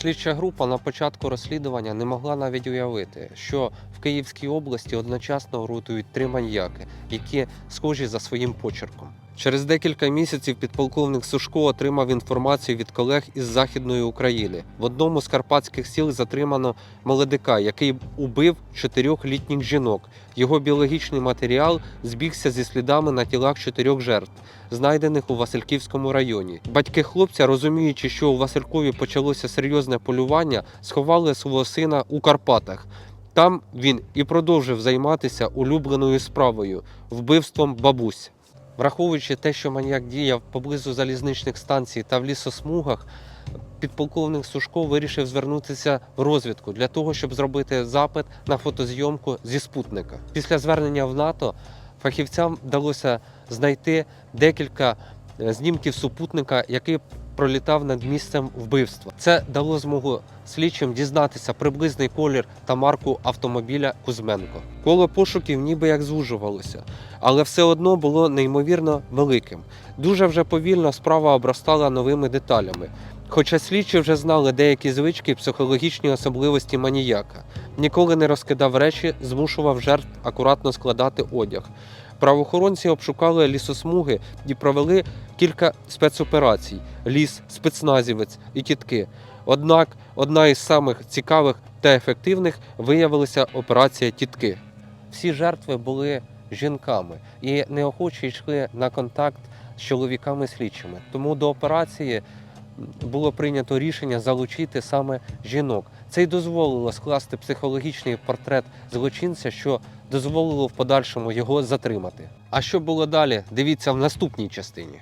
Слідча група на початку розслідування не могла навіть уявити, що в Київській області одночасно рутують три маньяки, які схожі за своїм почерком. Через декілька місяців підполковник Сушко отримав інформацію від колег із Західної України. В одному з карпатських сіл затримано молодика, який убив чотирьох літніх жінок. Його біологічний матеріал збігся зі слідами на тілах чотирьох жертв, знайдених у Васильківському районі. Батьки хлопця, розуміючи, що у Василькові почалося серйозне полювання, сховали свого сина у Карпатах. Там він і продовжив займатися улюбленою справою вбивством бабусь. Враховуючи те, що маньяк діяв поблизу залізничних станцій та в лісосмугах, підполковник Сушко вирішив звернутися в розвідку для того, щоб зробити запит на фотозйомку зі спутника. Після звернення в НАТО фахівцям вдалося знайти декілька е, знімків супутника, який пролітав над місцем вбивства. Це дало змогу слідчим дізнатися приблизний колір та марку автомобіля Кузьменко. Коло пошуків ніби як звужувалося, але все одно було неймовірно великим. Дуже вже повільно справа обростала новими деталями. Хоча слідчі вже знали деякі звички психологічні особливості маніяка. Ніколи не розкидав речі, змушував жертв акуратно складати одяг. Правоохоронці обшукали лісосмуги і провели кілька спецоперацій: ліс, спецназівець і тітки. Однак одна із самих цікавих та ефективних виявилася операція тітки. Всі жертви були жінками і неохоче йшли на контакт з чоловіками слідчими. Тому до операції було прийнято рішення залучити саме жінок. Це й дозволило скласти психологічний портрет злочинця, що дозволило в подальшому його затримати. А що було далі? Дивіться в наступній частині.